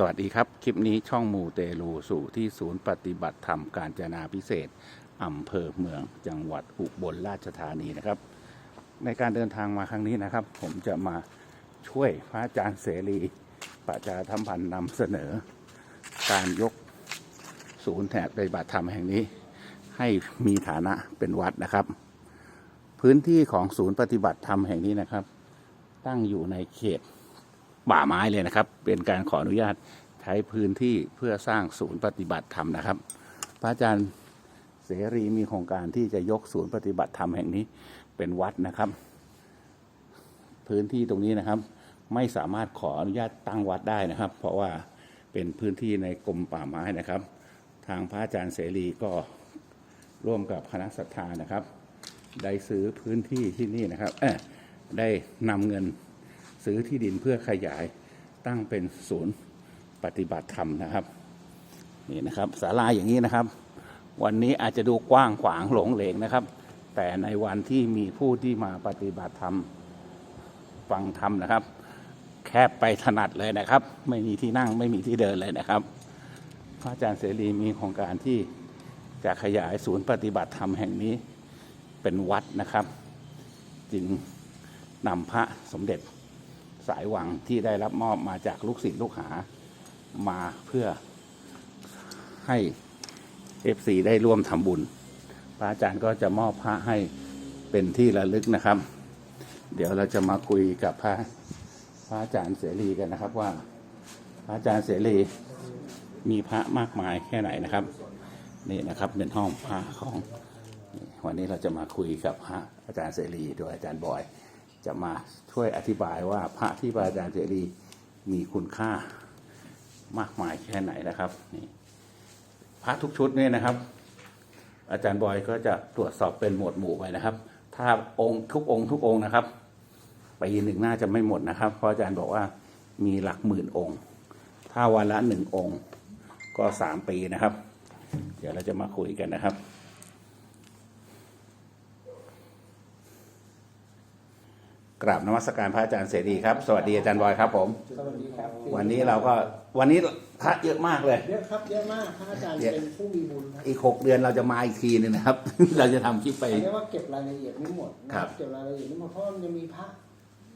สวัสดีครับ คลิปนี้ช่องมูเตลูสู่ที่ศูนย์ปฏิบัติธรรมการจนาพิเศษอำเภอเมืองจังหวัดอุบลราชธานีนะครับ ในการเดินทางมาครั้งนี้นะครับ ผมจะมาช่วยพระอาจารย์เสรีประชาธรรมพันธ์นำเสนอ การยกศูนย์แถบปฏิบัติธรรมแห่งนี้ ให้มีฐานะเป็นวัดนะครับ พื้นที่ของศูนย์ปฏิบัติธรรมแห่งนี้นะครับ ตั้งอยู่ในเขต ป่าไม้เลยนะครับ เป็นการขออนุญาตใช้พื้นที่เพื่อสร้างศูนย์ปฏิบัติธรรมนะครับ พระอาจารย์เสรีมีโครงการที่จะยกศูนย์ปฏิบัติธรรมแห่งนี้เป็นวัดนะครับ พื้นที่ตรงนี้นะครับ ไม่สามารถขออนุญาตตั้งวัดได้นะครับ เพราะว่าเป็นพื้นที่ในกรมป่าไม้นะครับ ทางพระอาจารย์เสรีก็ร่วมกับคณะศรัทธานะครับ ได้ซื้อพื้นที่ที่นี่นะครับได้นำเงิน ซื้อที่ดินเพื่อขยายตั้งเป็นศูนย์ปฏิบัติธรรมนะครับนี่นะครับศาลาอย่างนี้นะครับ วันนี้อาจจะดูกว้างขวางหลงเหลงนะครับ แต่ในวันที่มีผู้ที่มาปฏิบัติธรรมฟังธรรมนะครับ แคบไปถนัดเลยนะครับ ไม่มีที่นั่งไม่มีที่เดินเลยนะครับ พระอาจารย์เสรีมีโครงการที่จะขยายศูนย์ปฏิบัติธรรมแห่งนี้เป็นวัดนะครับ จึงนำพระสมเด็จ สายหวังที่ได้รับมอบมาจากลูกศิษย์ลูกหามาเพื่อให้เอฟซีได้ร่วมทำบุญ พระอาจารย์ก็จะมอบพระให้เป็นที่ระลึกนะครับ เดี๋ยวเราจะมาคุยกับพระพระอาจารย์เสรีกันนะครับว่า พระอาจารย์เสรีมีพระมากมายแค่ไหนนะครับ นี่นะครับเป็นห้องพระของ วันนี้เราจะมาคุยกับพระอาจารย์เสรีโดยอาจารย์บอย จะมาช่วยอธิบายว่าพระที่พระอาจารย์เสรีมีคุณค่ามากมายแค่ไหนนะครับนี่พระทุกชุดเนี่ยนะครับ อาจารย์บอยก็จะตรวจสอบเป็นหมวดหมู่ไปนะครับ ถ้าองค์ทุกองค์ทุกองค์นะครับปีหนึ่งน่าจะไม่หมดนะครับ เพราะอาจารย์บอกว่ามีหลักหมื่นองค์ ถ้าวันละหนึ่งองค์ก็สามปีนะครับ เดี๋ยวเราจะมาคุยกันนะครับ กราบนมัสการพระอาจารย์เสรีครับ สวัสดีอาจารย์บอยครับผม สวัสดีครับวันนี้เราก็วันนี้พระเยอะมากเลย เยอะครับเยอะมากพระอาจารย์เยอะเป็นผู้มีบุญครับอีกหกเดือนเราจะมาอีกทีหนึงนะครับ เราจะทำคลิปไป เรียกว่าเก็บรายละเอียดไม่หมดนะครับ เก็บรายละเอียดไม่หมดเพราะมันจะมีพระ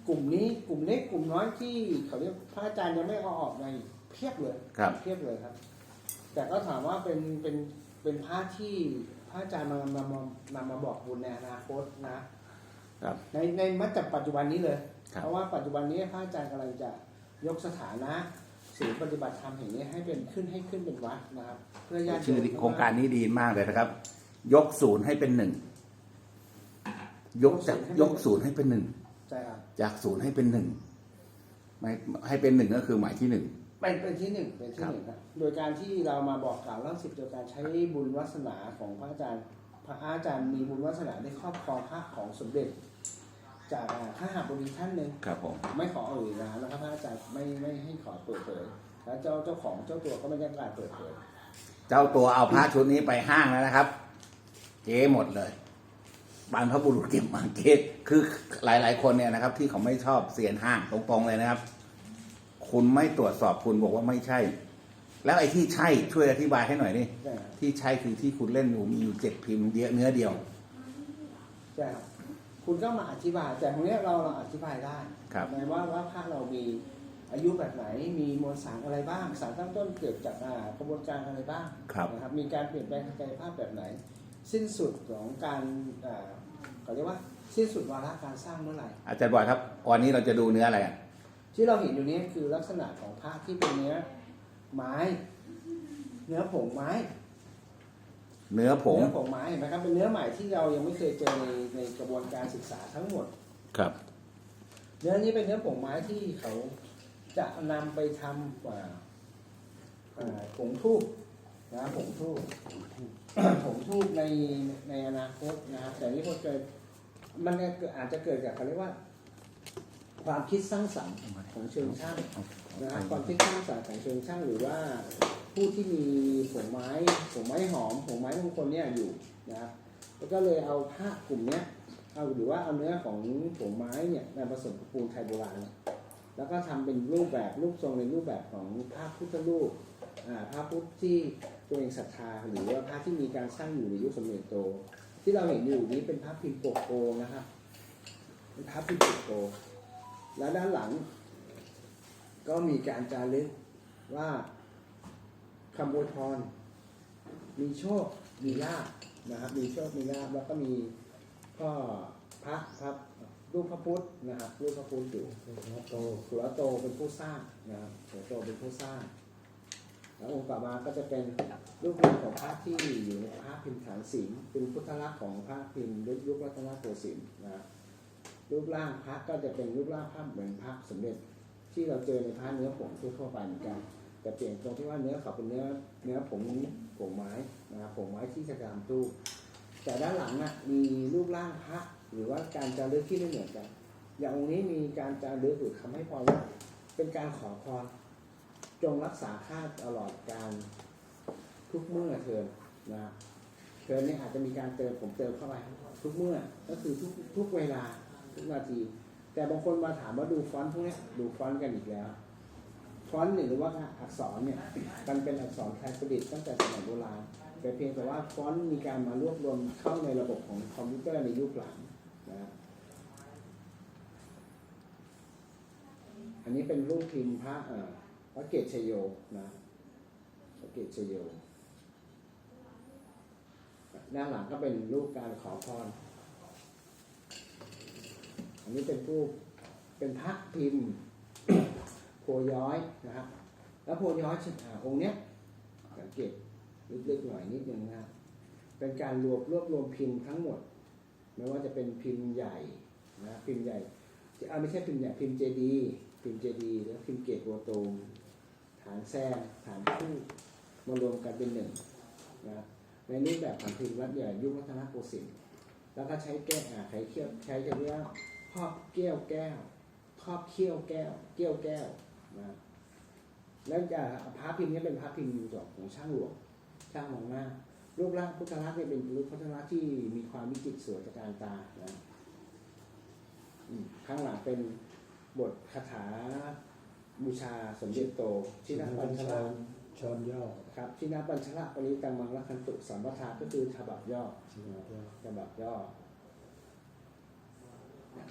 กลุ่มนี้กลุ่มเล็กกลุ่มน้อยที่เขาเรียกพระอาจารย์ยังไม่เอาออกในเพียบเลยครับ เพียบเลยครับ แต่ก็ถามว่าเป็นเป็นเป็นพระที่พระอาจารย์มานำมานำมาบอกบุญในอนาคตนะ ครับ ในในมัจจปัจจุบันนี้เลยครับเพราะว่าปัจจุบันนี้พระอาจารย์กำลังจะยกสถานะศูนย์ปฏิบัติธรรมแห่งนี้ให้เป็นขึ้นให้ขึ้นเป็นวัดนะครับ เพื่อญาติโยชื่อมโครงการนี้ดีมากเลยนะครับ ยกศูนย์ให้เป็นหนึ่งยกจากยกศูนย์ให้เป็นหนึ่งใช่ครับจากศูนย์ให้เป็นหนึ่งไม่ให้เป็นหนึ่งก็คือหมายที่หนึ่งเป็นเป็นที่หนึ่งเป็นที่ครับหนึ่งครับโดยการที่เรามาบอกกล่าวเรื่องสิบโดยการใช้บุญวาสนาของพระอาจารย์ พระอาจารย์มีบุญวาสนาได้ครอบครองพระของสมเด็จ จากอ่าข้าหาบดีท่านหนึ่งครับผมไม่ขอเอ่ยนามนะครับพระอาจารย์ไม่ไม่ให้ขอเปิดเผยแล้วเจ้าเจ้าของเจ้าตัวก็ไม่ได้การเปิดเผยเจ้าตัวเอาพระชุดนี้ไปห้างแล้วนะครับ เจ๊หมดเลยบรรพบุรุษเก็บมาเจ๊คือหลาย ๆ คนเนี่ยนะครับ ที่เขาไม่ชอบเสียนห้างตรงๆเลยนะครับ คุณไม่ตรวจสอบคุณบอกว่าไม่ใช่ แล้วไอ้ที่ใช่ช่วยอธิบายให้หน่อยนี่ใช่ครับที่ใช่คือที่คุณเล่นอยู่มีอยู่เจ็ดพิมพ์เดียวเนื้อเดียวใช่ ครับคุณก็มาอธิบายแต่ตรงเนี้ยเราเราอธิบายได้ครับในว่าว่าพระเรามีอายุแบบไหนมีมวลสารอะไรบ้าง สารตั้งต้นเกิดจากอ่ากระบวนการอะไรบ้างครับนะครับมีการเปลี่ยนแปลงทางกายภาพแบบไหน สิ้นสุดของการอ่าเขาเรียกว่าสิ้นสุดวาระการสร้างเมื่อไหร่อาจารย์บอยครับวันนี้เราจะดูเนื้ออะไรอะที่เราเห็นอยู่นี้คือลักษณะของพระที่เป็นเนื้อไม้ เนื้อผงไม้ เนื้อผง เนื้อผงไม้เห็นไหมครับเป็นเนื้อใหม่ที่เรายังไม่เคยเจอในในกระบวนการศึกษาทั้งหมด ครับ เนื้อนี้เป็นเนื้อผงไม้ที่เขาจะนำไปทำอ่าอ่าผงทูบนะผงทูบ ผงทูบในในอนาคตนะครับแต่นี่พอเกิดมันก็เกิดอาจจะเกิดจากเขาเรียกว่า ความคิดสร้างสรรค์ของเชิงช่างนะครับความคิดสร้างสรรค์ของเชิงช่างหรือว่า ผู้ที่มีผงไม้ผงไม้หอมผงไม้มงคลเนี่ยอยู่นะครับแล้วก็เลยเอาผ้ากลุ่มเนี้ยเอาหรือว่าเอาเนื้อของผงไม้เนี่ยมาผสมกับปูนไทยโบราณแล้วก็ทำเป็นรูปแบบรูปทรงในรูปแบบของพระพุทธรูปอ่าพระพุทธที่ตัวเองศรัทธาหรือว่าพระที่มีการสร้างอยู่ในยุคสมเด็จโต ที่เราเห็นอยู่นี้เป็นพระพิมพ์โปโกนะครับเป็นพระพิมพ์โปโกแล้วด้านหลัง ก็มีการจารึกว่า คำอวยพร มีโชค มีลาบนะครับ มีโชค มีลาบแล้วก็มีก็พระครับรูปพระพุทธนะครับรูปพระพุทธอยู่หัวโตสุรโตเป็นผู้สร้างนะครับสุรโตเป็นผู้สร้าง แล้วองค์ต่อมาก็จะเป็นรูปพิมพ์ของพระที่อยู่ในพระพิมพ์ฐานสิงห์เป็นพุทธลักษณ์ของพระพิมพ์ยุครัตนโกสินทร์นะรูปร่างพระก็จะเป็นรูปร่างภาพเหมือนพระสมเด็จที่เราเจอในพระเนื้อผงทั่วไปเหมือนกัน แต่เปลี่ยนตรงที่ว่าเนื้อเขาเป็นเนื้อเนื้อผงผงไม้นะครับผงไม้ที่จะกามตู้แต่ด้านหลังน่ะมีรูปร่างพระหรือว่าการจารึกที่ไม่เหมือนกัน อย่างองค์นี้มีการจารึกหรือคำให้พรว่าเป็นการขอพรจงรักษาข้าตลอดการทุกเมื่อเทินนะเทินเนี่ยอาจจะมีการเติมผมเติมเข้าไปทุกเมื่อก็คือทุกทุกเวลาทุกนาที แต่บางคนมาถามว่าดูฟอนต์พวกนี้ดูฟอนต์กันอีกแล้ว ฟอนต์หรือว่าอักษรเนี่ยมันเป็นอักษรไทยประดิษฐ์ตั้งแต่สมัยโบราณแต่เพียงแต่ว่าฟอนต์มีการมารวบรวมเข้าในระบบของคอมพิวเตอร์ในยุคหลังนะครับอันนี้เป็นรูปพิมพ์พระเอ่อพระเกศชโยนะพระเกศชโยด้านหลังก็เป็นรูปการขอพร อันนี้เป็นรูปเป็นพระพิมพ์ โพย้อยนะครับแล้วโพย้อยชิอ่าองค์เนี้ยสังเกตลึกๆหน่อยนิดนึงนะครับเป็นการรวบรวบรวมพิมพ์ทั้งหมด ไม่ว่าจะเป็นพิมพ์ใหญ่นะพิมพ์ใหญ่อ่าไม่ใช่พิมพ์ใหญ่พิมพ์เจดีพิมพ์เจดีแล้วพิมพ์เกตโวโตมฐานแซงฐานคู่มารวมกันเป็นหนึ่งนะครับในรูปแบบของพิมพ์รัฐใหญ่ยุครัตนโกสินทร์แล้วก็ใช้แก้วอ่าใช้เขี้ยวใช้จะเรียกครอบแก้วแก้วครอบเขี้ยวแก้ว เกี้ยวแก้ว นะแล้วจะพระพิมพ์นี้เป็นพระพิมพ์ของช่างหลวงช่างมองหน้ารูปร่างพุทธลักษณ์เนี่ยเป็นรูปพุทธลักษณ์ที่มีความวิจิตรสวยตระการตานะอืมข้างหลังเป็นบทคาถาบูชาสมเด็จโต ชินาปัญชระช้อนย่อครับชินาปัญชระปริตังมังละคันตุสัมปทาก็คือฉบับย่อชินาย่อฉบับย่อ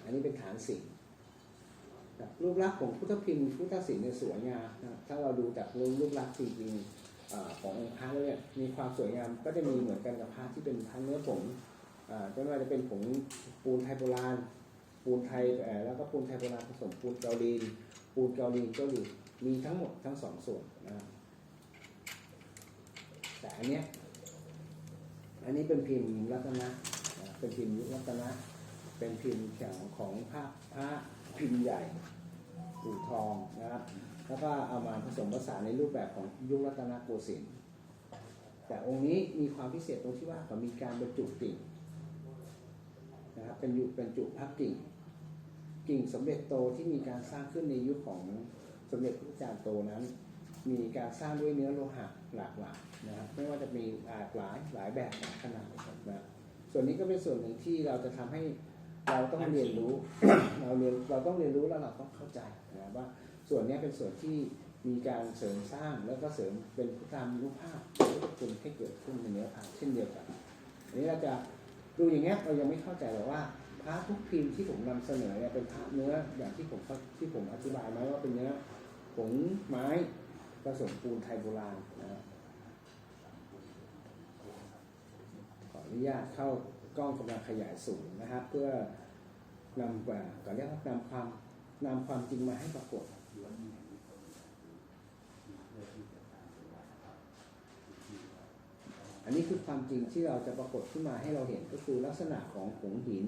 อันนี้เป็นฐานสิ่งค รูปลักษณ์ของพุทธพิมพ์พุทธศิลป์เนี่ยสวยงามนะถ้าเราดูจากรูปรูปลักษณ์จริงๆขององค์พระแล้วเนี่ยมีความสวยงามก็จะมีเหมือนกันกับพระที่เป็นทั้งเนื้อผงไม่ว่าจะเป็นผงปูนไทยโบราณ ปูนไทยแล้วก็ปูนไทยโบราณผสมปูนเกาหลีปูนเกาหลีกาหลีมีทั้งหมดทั้งสองส่วนนะแต่อันเนี้ยอันนี้เป็นพิมพ์รัตนะนะเป็นพิมพ์ยุครัตนะ เป็นพิมพ์แข็งของพระพระ พิมพ์ใหญ่อู่ทองนะครับแล้วก็เอามาผสมผสานในรูปแบบของยุครัตนโกสินทร์แต่องค์นี้มีความพิเศษตรงที่ว่าเขามีการบรรจุกิ่งนะครับเป็นอยุเป็นจุพระกิ่ง กิ่งสมเด็จโตที่มีการสร้างขึ้นในยุคของสมเด็จพระจารย์โตนั้น มีการสร้างด้วยเนื้อโลหะหลากหลายนะครับไม่ว่าจะมีหลากหลายหลายแบบหลายขนาดนะครับส่วนนี้ก็เป็นส่วนหนึ่งที่เราจะทำให้ เราต้องเรียนรู้ เราเรียนเราต้องเรียนรู้แล้วเราต้องเข้าใจนะครับว่าส่วนนี้เป็นส่วนที่มีการเสริมสร้างแล้วก็เสริมเป็นพุทธานุภาพคุณให้เกิดขึ้นในเนื้อผ้าเช่นเดียวกันอันนี้เราจะดูอย่างเงี้ยเรายังไม่เข้าใจหรอกว่าพระทุกพิมพ์ที่ผมนำเสนอเนี่ยเป็นพระเนื้ออย่างที่ผมที่ผมอธิบายไหมว่าเป็นเนื้อผงไม้ผสมปูนไทยโบราณนะครับขออนุญาตเข้ากล้องกำลังขยายสูงนะครับเพื่อ นำว่าก่อนเรียกว่านำความนำความจริงมาให้ปรากฏอันนี้คือความจริงที่เราจะปรากฏขึ้นมาให้เราเห็นก็คือลักษณะของผงหิน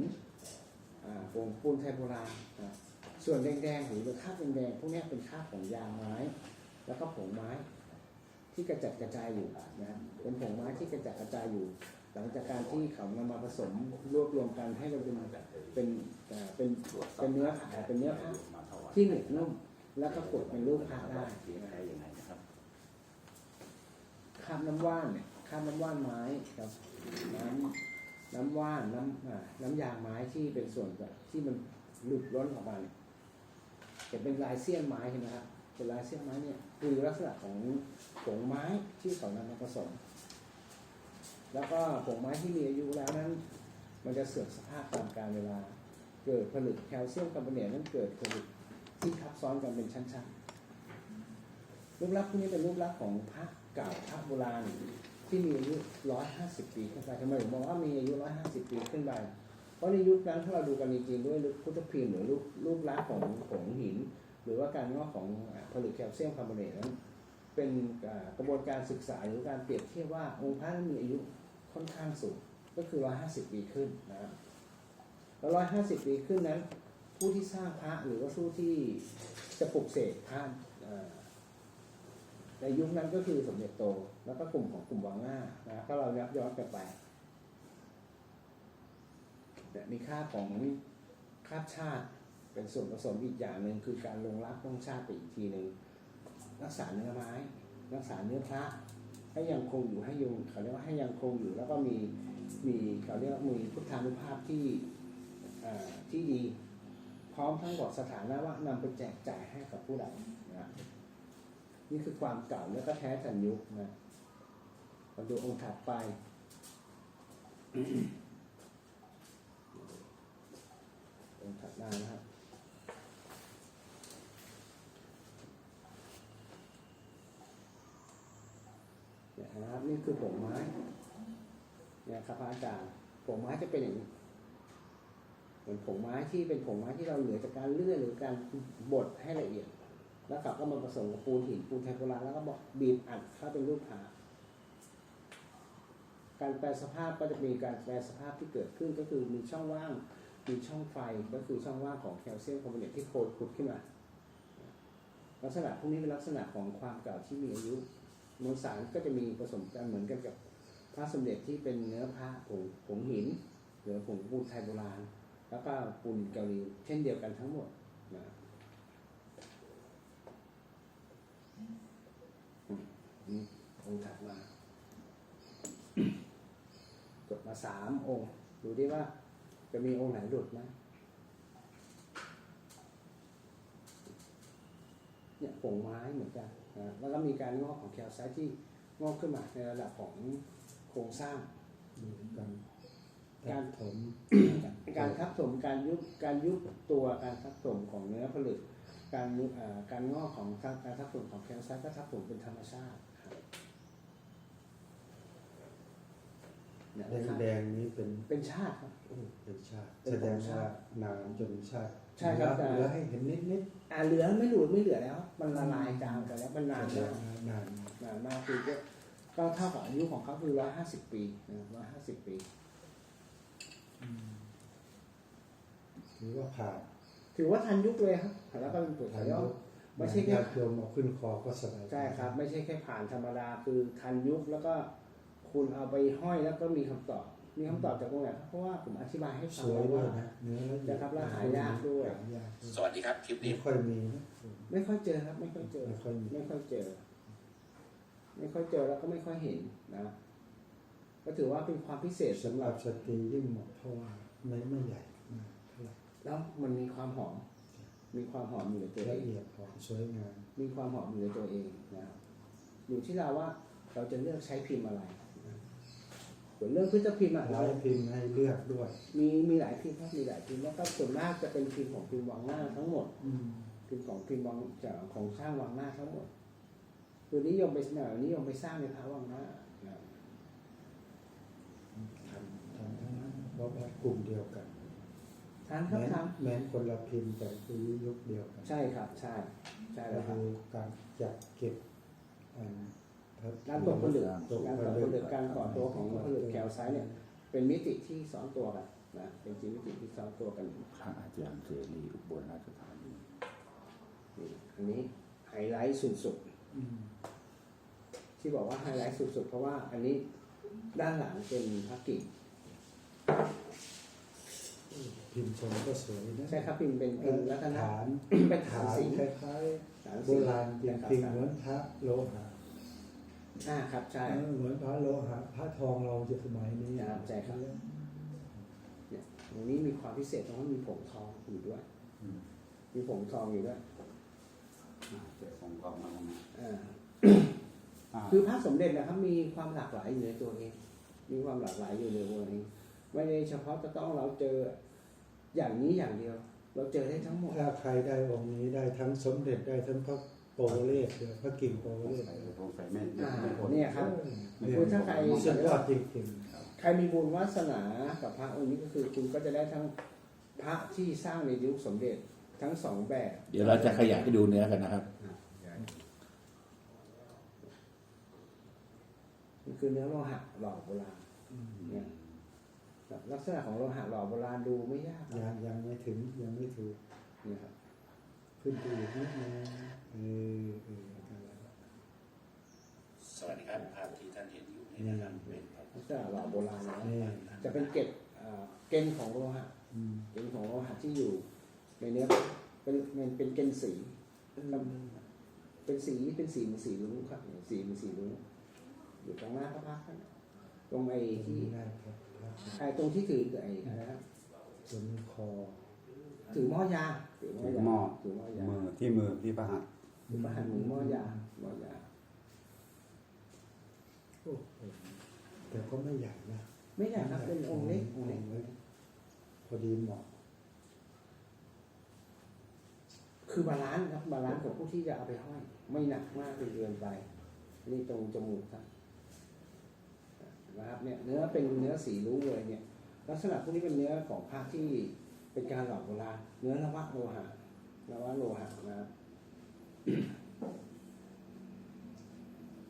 ผงปูนไทยโบราณส่วนแดงๆหรือคราบแดงๆพวกนี้เป็นคราบของยางไม้ แล้วก็ผงไม้ที่กระจัดกระจายอยู่นะเป็นผงไม้ที่กระจัดกระจายอยู่ หลังจากการที่เขานำมาผสมรวบรวมกันให้มันเป็นเป็นเป็นเป็นเนื้อผาเป็นเนื้อผาที่หนึบนุ่มแล้วก็กดเป็นรูปผ้าได้นะครับยังไงครับคาบน้ำว่านเนี่ยคาบน้ำว่านไม้กับน้ำน้ำว่านน้ำน้ำยางไม้ที่เป็นส่วนแบบที่มันหลุดล้นออกมาเนี่ยห็นเป็นลายเสี้ยนไม้เห็นไหมครับเป็นลายเสี้ยนไม้เนี่ยคือลักษณะของผงไม้ที่เขานำมาผสม แล้วก็ผงไม้ที่มีอายุแล้วนั้น มันจะเสื่อมสภาพตามกาลเวลา เกิดผลึกแคลเซียมคาร์บอเนตนั้นเกิดผลึกที่ทับซ้อนกันเป็นชั้นๆรูปลักษณ์พวกนี้เป็นรูปลักษณ์ของพระเก่าพระโบราณที่มีอายุ150ปีขึ้นไปทำไมผมบอกว่ามีอายุ150ปีขึ้นไป เพราะในยุคนั้นถ้าเราดูกันจริงๆด้วยพุทธพิมพ์หรือรูปรูปลักษณ์ของของหิน หรือว่าการงอกของผลึกแคลเซียมคาร์บอเนตนั้น เป็นกระบวนการศึกษาหรือการเปรียบเทียบว่าองค์พระนั้นมีอายุ ค่อนข้างสูงก็คือ 150 ปีขึ้นนะครับแล้ว 150 ปีขึ้นนั้น ผู้ที่สร้างพระหรือว่าผู้ที่จะปลุกเสกพระอ่าในยุคนั้นก็คือสมเด็จโต แล้วก็กลุ่มของกลุ่มวังหน้านะถ้าเรายับย้อนกลับไปเนี่มีค่าของคาบชาติเป็นส่วนผสมอีกอย่างหนึ่งคือการลงรักต้องชาติไปอีกทีหนึ่งรักษาเนื้อไม้ รักษาเนื้อพระ ให้ยังคงอยู่ให้ยงเขาเรียกว่าให้ยังคงอยู่ แล้วก็มีมีเขาเรียกว่ามีพุทธานุภาพที่ที่ดี พร้อมทั้งบอกสถานะว่านำไปแจกจ่ายให้กับผู้ใดนะนี่คือความเก่าแล้วก็แท้ทันยุคนะมาดูองค์ถัดไปองค์ถัดหน้านะครับ เนี่ยนะครับ นี่คือผงไม้เนี่ยครับอาจารย์ผงไม้จะเป็นอย่างนี้เหมือนผงไม้ที่เป็นผงไม้ที่เราเหลือจากการเลื่อยหรือการบดให้ละเอียด แล้วกลับก็มาผสมกับปูนหินปูนไทยโบราณแล้วก็บอกบีบอัดเข้าเป็นรูปผาการแปลสภาพก็จะมีการแปลสภาพที่เกิดขึ้นก็คือมีช่องว่างมีช่องไฟก็คือช่องว่างของแคลเซียมคาร์บอเนตที่โคดขุดขึ้นมาลักษณะพวกนี้เป็นลักษณะของความเก่าที่มีอายุ มวลสารก็จะมีผสมกันเหมือนกันกับพระสมเด็จที่เป็นเนื้อพระผงผงหิน หรือผงปูนไทยโบราณ แล้วก็ปูนเกาหลีเช่นเดียวกันทั้งหมดนะอืมนี่องค์ถัดมาจดมาสามองค์ ดูดิว่าจะมีองค์ไหนหลุดไหมเนี่ยผงไม้เหมือนกัน นะแล้วก็มีการงอกของแคลไซต์ที่งอกขึ้นมาในระดับของโครงสร้างมีการการถมการทับถมการยุบการยุบตัวการทับถมของเนื้อผลึก การยุบอ่าการงอกของการทับถมของแคลไซต์ก็ทับถมเป็นธรรมชาติครับ เนี่ยแดงนะครับแดงนี้เป็นเป็นชาติครับเป็นชาติเป็นแสดงของชาว่าตินานจนชาติใช่ครับ เหลือให้เห็นนิดนิดอ่าเหลือไม่หลุดไม่เหลือแล้ว มันละลายจางกันแล้วมันๆนานแสดมางกว่านานนานมากคือก็ก็เท่ากับอายุของเขาคือร้อยห้าสิบปีนะร้อยห้าสิบปีถือว่าผ่านถือว่าทันยุคเลยครับแล้วก็เป็นผลผ่านย่อยุคไม่ใช่แค่ญาติโยมเอาขึ้นคอก็สบายใช่ครับ ไม่ใช่แค่ผ่านธรรมดาคือทันยุคแล้วก็ คุณเอาไปห้อยแล้วก็มีคำตอบ มีคำตอบจากตรงไหนครับเพราะว่าผมอธิบายให้สฟังวยแล้วด้วยว่านะเนื้อละเอียดนะครับแล้วหายากด้วยหายากด้วย สวัสดีครับคลิปไม่นี้ค่อยมีนะไม่ค่อยเจอครับ ไม่ค่อยเจอ ไม่ค่อยมีไม่ค่อยเจอ ไม่ค่อยเจอแล้วก็ไม่ค่อยเห็นนะ ก็ถือว่าเป็นความพิเศษสำสำหหรัรับบสตรียิ่งเหมาะเพราะว่าไม่ไม่ใหญ่มากเท่าไหร่แล้วมันมีความหอม มีความหอมอยู่ในตัวเอละงเอียดหอมสวยงาม มีความหอมอยู่ในตัวเองนะครับอยู่ที่เราว่าเราจะเลือกใช้พิมพ์อะไรนะ ส่วนเรื่องพุทธพิมพ์อะหเราลายพิมพ์ให้เลือกด้วย มีมีหลายพิมพ์ครับมีหลายพิมพ์แล้วก็ส่วนมากจะเป็นพิมพ์ของพิมพ์วังหน้าทั้งหมดอืมพิมพ์ของพิมพ์วังจากของสร้างวังหน้าทั้งหมดคือนิยมไปสนานิยมไปสร้างในพระวังหน้านะทำทำทั้งนั้นเพราะว่ากลุ่มเดียวกันทานครับแม้นทานแม้นคนละพิมพ์แต่คือยุคเดียวกัน ใช่ครับ ใช่ ใช่ก็แล้วครับคือการจัดเก็บ อันการตกผลึกตกการผตกลึผกลึกการก่อตัวของผลึกแคลไซต์เนี่ย เป็นมิติที่ซ้อนตัวกันนะเป็นจริงมิติที่ซ้อนตัวกันอยู่พระอาจารย์เสรีอุบลราชธานีนี่อันนี้ไฮไลท์สุดอืมๆที่บอกว่าไฮไลท์สุดๆเพราะว่าอันนี้ด้านหลังเป็นพระกิ่งพิมพ์ทรงก็สวยนะใช่ครับพิมพ์เป็นพิมพ์รัตนะฐานเป็นฐาฐานนสีคล้ายฐานๆโบสีราณจนะคบริงๆเหมือนพระโลหะ อ่าครับใช่เออเหมือนพระโลหะพระทองเราจะสมัยนี้ครับใช่ครับ เนี่ยตรงนี้มีความพิเศษตรงที่มีผงทองอยู่ด้วยอืมมีผงทองอยู่ด้วยจะส่งกล่องมาแล้วนะอ่าอ่าคือพระสมเด็จนะครับ มีความหลากหลายอยู่ในตัวเอง มีความหลากหลายอยู่ในตัวเอง ไม่ได้เฉพาะจะต้องเราเจออย่างนี้อย่างเดียว เราเจอได้ทั้งหมด ถ้าใครได้องค์นี้ได้ทั้งสมเด็จได้ทั้งพระ โปรเลศเลยพระกิ่งโปรเลศใส่ตรงใส่แม่อ่าไม่พ้นเนี่ยครับเนี่ยคือถ้าใคร สุดยอดจริงใครมีบุญวาสนากับพระองค์นี้ก็คือคุณก็จะได้ทั้งพระที่สร้างในยุคสมเด็จทั้งสองแบบ เดี๋ยวเราจะขยายให้ดูเนื้อกันนะครับ มันคือเนื้อโลหะหล่อโบราณเนี่ยลักษณะของโลหะหล่อโบราณดูไม่ยากๆยังยังไม่ถึงยังไม่ถูก เนี่ยครับ ขึ้นไปอีกนิดนึงเออเออนั่นแหละสวัสดีครับภาพที่ท่านเห็นอยู่นี่นะครับเป็นพระลักษณะหล่อโบราณนะจะเป็นเกล็ดอ่าเกณฑ์ของโลหะอืมเกณฑ์ของโลหะที่อยู่ในเนื้อเป็นเป็นเป็นเกณฑ์สีเป็นสีเป็นสีเหมือนสีรุ้งครับเนี่ยสีเหมือนสีรุ้งอยู่ตรงหน้าพระพักตร์นั่นน่ะตรงไอ้ที่ได้ครับไอ้ตรงที่ถือไอ้อะไรนะส่วนคอ ถือหม้อยาถือหม้อยาหม้อถือหม้อยามือที่มือที่ประหัตถือประหันมือหม้อยาหม้อยาโอ้โหแต่ก็ไม่ใหญ่นะไม่ใหญ่ครับเป็นองค์เล็กองค์เล็กพอดีเหมาะคือบาลานซ์ครับบาลานซ์ของผู้ที่จะเอาไปห้อย ไม่หนักมากจนเกินไป นี่ตรงจมูกครับนะครับเนี่ยเนื้อเป็นเนื้อสีรุ้งเลยเนี่ย ลักษณะพวกนี้เป็นเนื้อของพระที่ เป็นการหล่อโบราณเนื้อนวะโลหะนวะโลหะนะครับ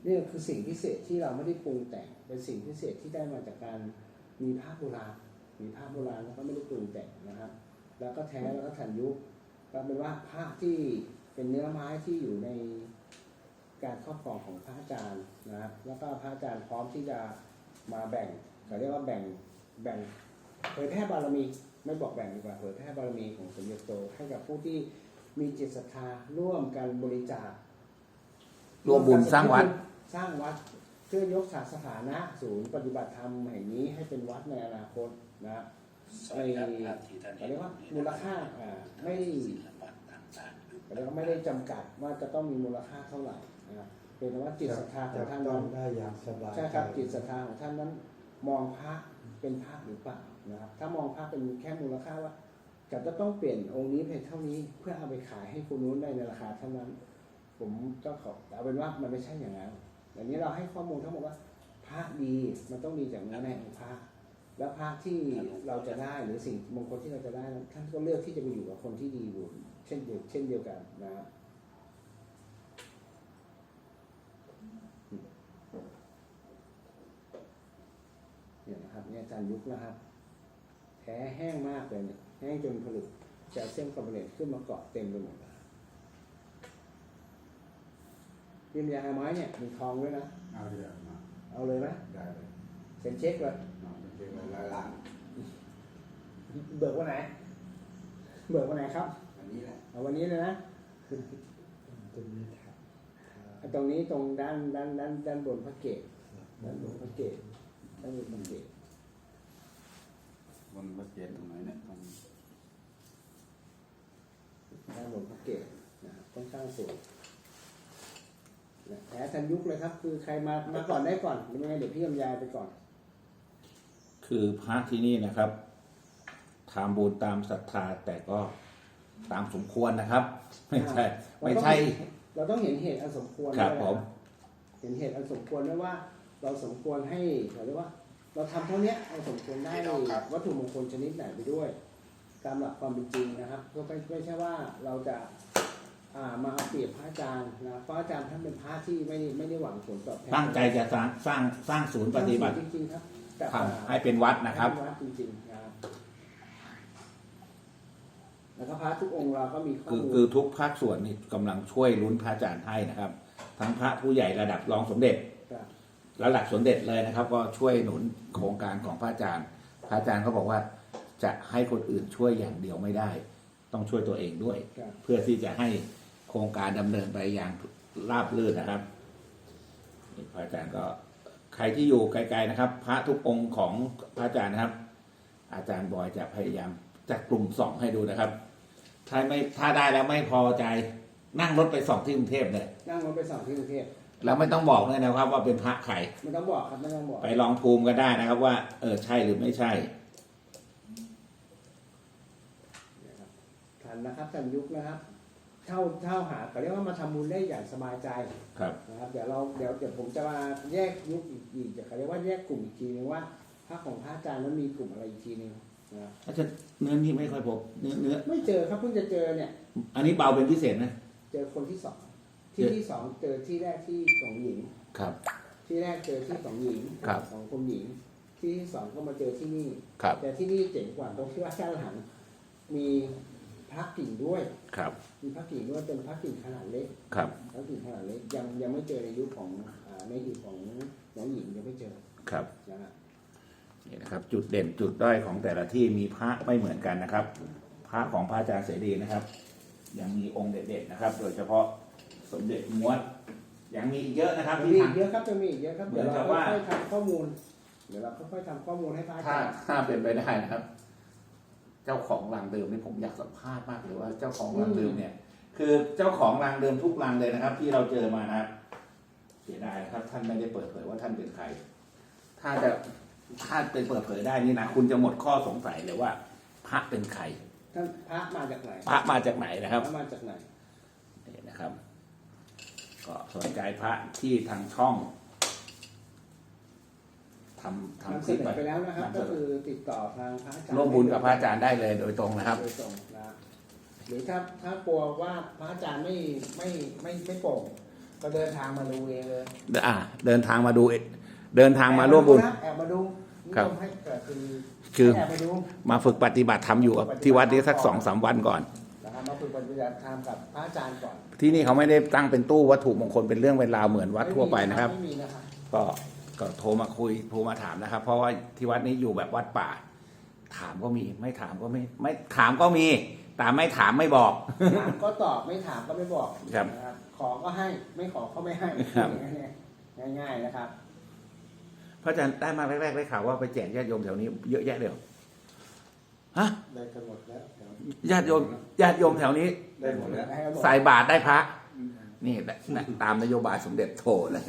นี่คือสิ่งพิเศษที่เราไม่ได้ปรุงแต่งเป็นสิ่งพิเศษที่ได้มาจากการมีภาพโบราณมีภาพโบราณแล้วก็ไม่ได้ปรุงแต่งนะครับ แล้วก็แท้แล้วก็ทันยุคก็เป็นว่าผ้าที่เป็นเนื้อไม้ที่อยู่ในการครอบครองของพระอาจารย์นะครับแล้วก็พระอาจารย์พร้อมที่จะมาแบ่งเขาเรียกว่าแบ่งแบ่งเผยแพร่บารมี ไม่บอกแบ่งดีกว่าเผยแพร่บารมีของสมเด็จโตให้กับผู้ที่มีจิตศรัทธาร่วมกันบริจาครวมบุญสร้างวัด สร้างวัดเพื่อยกสถานะศูนย์ปฏิบัติธรรมแห่งนี้ให้เป็นวัดในอนาคตนะครับสวัสดีครับภาพที่ท่านเขาเห็นเรียกว่ามูลค่าอ่าไม่ศิลปะต่างๆอยู่เขาเรียกว่าไม่ได้จำกัดว่าจะต้องมีมูลค่าเท่าไหร่นะครับเป็นแต่ว่าจิตศรัทธาของท่านต้อนั้งนได้อย่างสบายใช่ครับจิตศรัทธาของท่านนั้น มองพระเป็นพระหรือเปล่า นะครับถ้ามองพระเป็นแค่มูลค่าว่าจะจะต้องเปลี่ยนองค์นี้เป็นเท่านี้เพื่อเอาไปขายให้คนนู้นได้ในราคาเท่านั้น ผมก็ขอเอาเป็นว่ามันไม่ใช่อย่างนั้นอย่างนี้เราให้ข้อมูลทั้งหมดว่าพระดีมันต้องดีจากเนื้อในของพระแล้วพระที่เราจะได้หรือสิ่งมงคลที่เราจะได้นั้นท่านก็เลือกที่จะไปอยู่กับคนที่ดีอยู่เช่นเดียวเช่นเดียวกันนะครับเนี่ยนะครับเนี่ยอาจารย์ยุคนะครับ แท้แห้งมากเลยเนี่ยแห้งจนผลึกแคลเซียมคาร์บอเนตขึ้นมาเกาะเต็มไปหมดเลยพิมพ์ยาไม้เนี่ยมีทองด้วยนะเอาเดี๋ยวมาเอาเลยไหมได้เลยเซ็นเช็คเลยเอาเป็นเรื่องหลายล้านเบิกวันไหน เบิกวันไหนครับอันนี้แหละเอาวันนี้เลยนะตรงนี้ครับเอาตรงนี้ตรงด้านด้านด้านด้านบนพระเกศด้านบนพระเกศด้านบนพระเกศ บนวัดเจนตรงไหนเนี่ยตรงด้านบนพระเกศนะครับค่อนข้างสูงนะแผลทันยุคเลยครับ คือใครมามาก่อนได้ก่อนไม่งั้นเดี๋ยวพี่ยำยายไปก่อน คือพระที่นี่นะครับทำบุญตามศรัทธาแต่ก็ตามสมควรนะครับ ไม่ใช่ไม่ใช่ เราต้องเห็นเหตุอันสมควรครับด้วยนะผมเห็นเหตุอันสมควรด้วยว่า เราสมควรให้เราเรียกว่า เราทำเท่าเนี้ยเราสมควรได้วัตถุมงคลชนิดไหนไปด้วย ตามหลักความเป็นจริงนะครับ ก็ไม่ไม่ใช่ว่าเราจะอ่ามาเอาเปรียบพระอาจารย์นะพระอาจารย์ท่านเป็นพระที่ไม่ได้ไม่ได้หวังผลตอบแทนตั้งใจจะสร้างสร้างสร้างศูนย์ปฏิบัติจริงๆครับแต่ทำให้เป็นวัดนะครับให้เป็วัดจริงๆนะครับแล้วก็พระทุกองค์เราก็มีข้อคือมูลคือทุกภาคส่วนนี่กำลังช่วยลุ้นพระอาจารย์ให้นะครับ ทั้งพระผู้ใหญ่ระดับรองสมเด็จค ระดับสมเด็จเลยนะครับ ก็ช่วยหนุนโครงการของพระอาจารย์ พระอาจารย์เขาบอกว่าจะให้คนอื่นช่วยอย่างเดียวไม่ได้ ต้องช่วยตัวเองด้วย ครับ เพื่อที่จะให้โครงการดำเนินไปอย่างราบรื่นนะครับนี่พระอาจารย์ก็ใครที่อยู่ไกลๆนะครับ พระทุกองค์ของพระอาจารย์นะครับ อาจารย์บอยจะพยายามจัดกลุ่มสองให้ดูนะครับ ถ้าไม่ถ้าได้แล้วไม่พอใจนั่งรถไปส่องที่กรุงเทพเลยนั่งรถไปสองที่กรุงเทพ แล้วไม่ต้องบอกเลยนะครับ ว่าเป็นพระใครไม่ต้องบอกครับไม่ต้องบอกไปลองภูมิก็ได้นะครับ ว่า เออใช่หรือไม่ใช่นะครับทันนะครับทันยุคนะครับเช่าเช่าหาเขาเรียกว่ามาทำบุญได้อย่างสบายใจครับนะครับ เดี๋ยวเราเดี๋ยวเดี๋ยวผมจะมาแยกยุคอีกอีกเขาเรียกว่าแยกกลุ่มอีกทีนึงว่าพระของพระอาจารย์นั้นมีกลุ่มอะไรอีกทีนึงนะครับอาจารย์เนื้อนี่ไม่ค่อยพบเนื้อเนื้อไม่เจอครับเพิ่งจะเจอเนี่ย อันนี้เบาเป็นพิเศษนะเจอคนที่สอง ที่ที่สองเจอที่แรกที่ของหญิง ครับ ที่แรกเจอที่ของหญิงครับ ของคนหญิง ที่ที่สองก็มาเจอที่นี่ ครับ แต่ที่นี่เจ๋งกว่าตรงที่ว่าด้านหลังมีพระกิ่งด้วย ครับ มีพระกิ่งด้วยเป็นพระกิ่งขนาดเล็กครับ พระกิ่งขนาดเล็กยังยังไม่เจอในยุคของอ่าในยุคของน้องหญิงยังไม่เจอครับ นะฮะนี่นะครับ จุดเด่นจุดด้อยของแต่ละที่มีพระไม่เหมือนกันนะครับ พระของพระอาจารย์เสรีนะครับ ยังมีองค์เด็ดๆนะครับ โดยเฉพาะ สมเด็จม้วนยังมีอีกเยอะนะครับยังที่มีทาอีงกเยอะครับจะมีอีกเยอะครับเหมืเดี๋อยนวเรากับว่า ค่อยๆทำข้อมูล เดี๋ยวเราค่อยๆทำข้อมูลให้พระอาถ้าจารย์ถ้าเป็นไปได้นะครับ เจ้าของรังเดิมนี่ผมอยากสัมภาษณ์มากเลยว่าเจ้าของรังเดิมเนี่ย คือเจ้าของรังเดิมทุกรังเลยนะครับ ที่เราเจอมานะครับเสียดายนะครับ ท่านไม่ได้เปิดเผยว่าท่านเป็นใคร ถ้าจะถ้าเป็นเปิดเผยได้นี่นะคุณจะหมดข้อสงสัยเลยว่า พระเป็นใคร ท่านพระมาจากไหนพระมาจากไหนนะครับพระมาจากไหน นี่นะครับ ก็สนใจพระที่ทางช่องทำทำนำคเสลิปนอไปแล้วนะครับนำเสก็นคืออติดต่อทางพระอาจารย์ร่วมบุญกับพระอาจารย์ได้เลย โดยตรงนะครับ โดยตรงนะหรือถ้าถ้ากลัวว่าพระอาจารย์ไม่ไม่ไม่ไม่โปร่งก็เดินทางมาดูเองเลยอ่า เดินทางมาดูเองเดินทางมาร่วมบุญแอบมาดูครับ นิยมให้เกิดคือคือแอบไปดู มาฝึกปฏิบัติธรรมอยู่กับที่วัดนี้สักสองสามวันก่อน นะครับมาฝึกปฏิบัติธรรมกับพระอาจารย์ก่อนที่นี่เขาไม่ได้ตั้งเป็นตู้วัตถุมงคลเป็นเรื่องเป็นราวเหมือนวัดทั่วไปนะครับ ไม่มีนะครับก็ก็โทรมาคุยโทรมาถามนะครับ เพราะว่าที่วัดนี้อยู่แบบวัดป่า ถามก็มีไม่ถามก็ไม่ไม่ถามก็มีแต่ไม่ถามไม่บอก ถามก็ตอบไม่ถามก็ไม่บอกครับ นะครับขอก็ให้ไม่ขอก็ไม่ให้ครับง่ายๆง่าย ๆนะครับ พระอาจารย์ได้มาแรกๆได้ข่าวว่าไปแจกญาติโยมแถวนี้เยอะแยะเลยเหรอ ฮะได้กันหมดแล้วเดี๋ยวญาติโยมญาติโยมแถวนี้ ได้หมดแล้วใส่บาตรได้พระ นี่แหละนะตามนโยบายสมเด็จโทเลย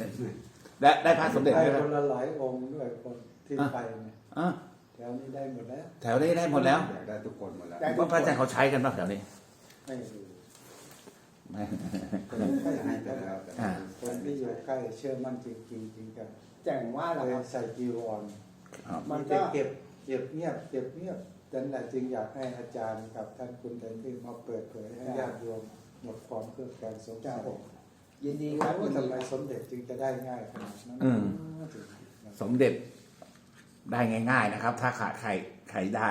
และได้พระสมเด็จได้ด้วยคนละหลายองค์ด้วยคนที่ไปเนี่ยอะแถวนี้ได้หมดแล้ว แถวนี้ได้หมดแล้วอยากได้ทุกคนหมดแล้วได้ว่าพระอาจารย์เขาใช้กันป่ะแถวนี้ไม่รู้ไม่คนที่ใกล้ให้ชิดแต่กันแล้วแต่อ่าคนที่อยู่ใกล้เชื่อมั่นจริงจริงจริงกันแจ่งว่าเลแหละยครับใส่จีวรครับมันจะก็เก็บเก็บเงียบเก็บเงียบ ดังนั้นจึงอยากให้อาจารย์กับท่านคุณแทนที่มาเปิดเผยให้ญาติโยมหมดความเครือบแคลงสงสัยยินดีครับยิว่านดีทำไมครับสมเด็จจึงจะได้ง่ายขนาดนั้นอืมสมเด็จได้ง่าย ๆ นะครับ ถ้าขาดใครใครได้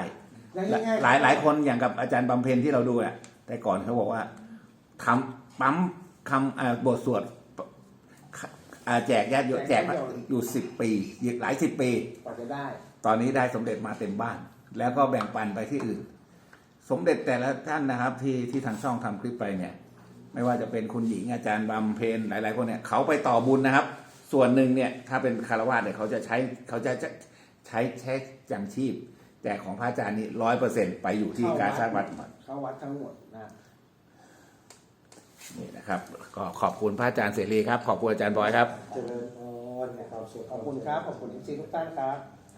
ง่ายๆหลายหลายคนอย่างกับอาจารย์บำเพ็ญที่เราดูแหละแต่ก่อนเขาบอกว่าทำปั๊มคำอ่าบทสวดอ่าแจกญาติโยมแจกอยู่สิบปีหลายสิบปีกว่าจะได้ ตอนนี้ได้สมเด็จมาเต็มบ้าน แล้วก็แบ่งปันไปที่อื่น สมเด็จแต่ละท่านนะครับ ที่ที่ทางช่องทำคลิปไปเนี่ย ไม่ว่าจะเป็นคุณหญิงอาจารย์บำเพ็ญหลาย ๆ คนเนี่ยเขาไปต่อบุญนะครับ ส่วนหนึ่งเนี่ยถ้าเป็นคารวะเนี่ยเขาจะใช้เขาจะใช้ใช้ใช้จังชีพ แต่ของพระอาจารย์นี่ร้อยเปอร์เซ็นไปอยู่ที่การสร้างวัดเข้าวัดทั้งหมดนะนี่นะครับก็ขอบคุณพระอาจารย์เสรีครับ ขอบคุณอาจารย์บอยครับเจริญพรในความสุขขอบคุณครับ ขอบคุณที่ทุกท่านครับ